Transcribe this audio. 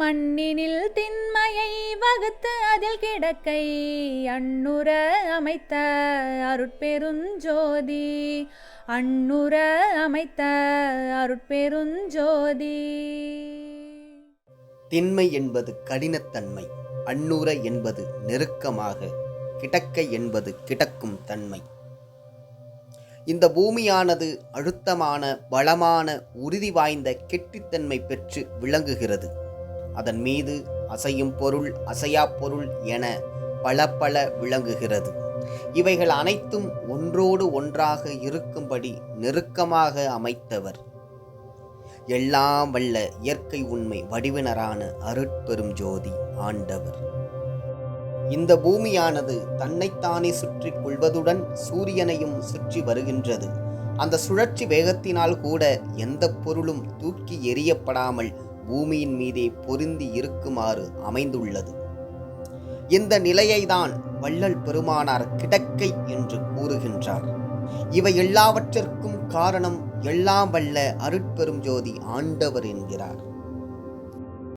மண்ணினில் திண்மையை வகுத்து அதில் கிடக்கை அண்ணுற அமைத்த அருட்பெருஞ்சோதி அண்ணுற அமைத்த அருட்பெருஞ்சோதி திண்மை என்பது கடினத்தன்மை அண்ணுற என்பது நெருக்கமாக கிடக்கை என்பது கிடக்கும் தன்மை. இந்த பூமியானது அழுத்தமான பலமான உறுதி வாய்ந்த கெட்டித்தன்மை பெற்று விளங்குகிறது. அதன் மீது அசையும் பொருள் அசையா பொருள் என பல பல விளங்குகிறது. இவைகள் அனைத்தும் ஒன்றோடு ஒன்றாக இருக்கும்படி நெருக்கமாக அமைத்தவர். எல்லாம் வல்ல இயற்கை உண்மை வடிவினரான அருட்பெரும் ஜோதி ஆண்டவர். இந்த பூமியானது தன்னைத்தானே சுற்றிக் கொள்வதுடன் சூரியனையும் சுற்றி வருகின்றது. அந்த சுழற்சி வேகத்தினால் கூட எந்த பொருளும் தூக்கி எறியப்படாமல் பூமியின் மீதே பொருந்தி இருக்குமாறு அமைந்துள்ளது. இந்த நிலையைதான் வள்ளல் பெருமானார் கிடக்கை என்று கூறுகின்றார். இவை எல்லாவற்றிற்கும் காரணம் எல்லாம் வல்ல அருட்பெரும் ஜோதி ஆண்டவர் என்கிறார்.